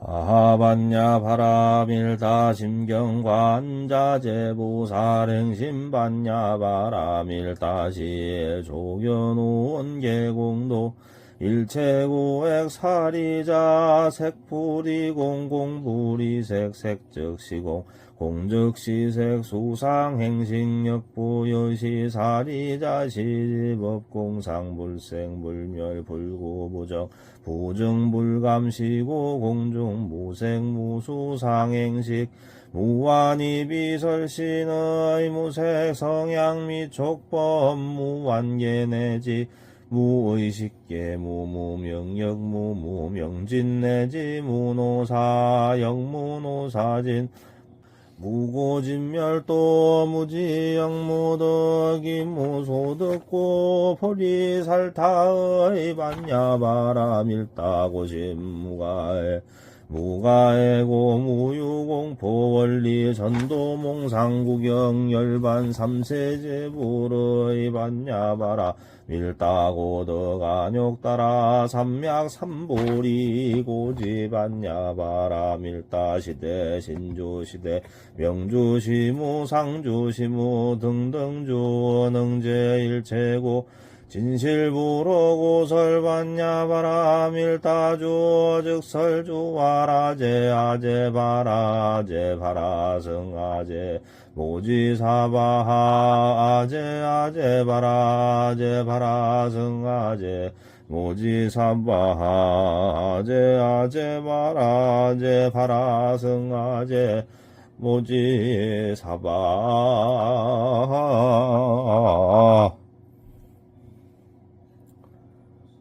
아하반야 바라밀다 심경관자제 부사랭심반야 바라밀다시 조견온 계공도 일체고액 사리자 색불이 공공불이 색 색즉시공 공즉시색 수상행식역부여시 사리자 시법공상불생 불멸 불구부정 부정불감시고 공중무생무수상행식 무한이비설신의 무색 성향 및 촉법 무완계내지 무의식계 무무명력 무무명진 내지 무노사 영무노사진. 무고진멸도 무지영무덕이 무소득고 포리살타의 반야바라밀다고심무가에 무가에고 무유공포 원리 전도몽 상구경 열반 삼세제 불의 반야바라 밀다고덕안욕따라 삼약 삼보리 고지반야바라 밀다시대 신주시대 명주시무 상주시무 등등주 능제일체고 진실부로 고 설반야 바라 밀다주 즉설주 와라제 아제 바라제 바라승 아제 모지사바하 아제 아제 바라제 바라승 아제 모지사바하 아제 아제 바라제 바라승 아제 모지사바하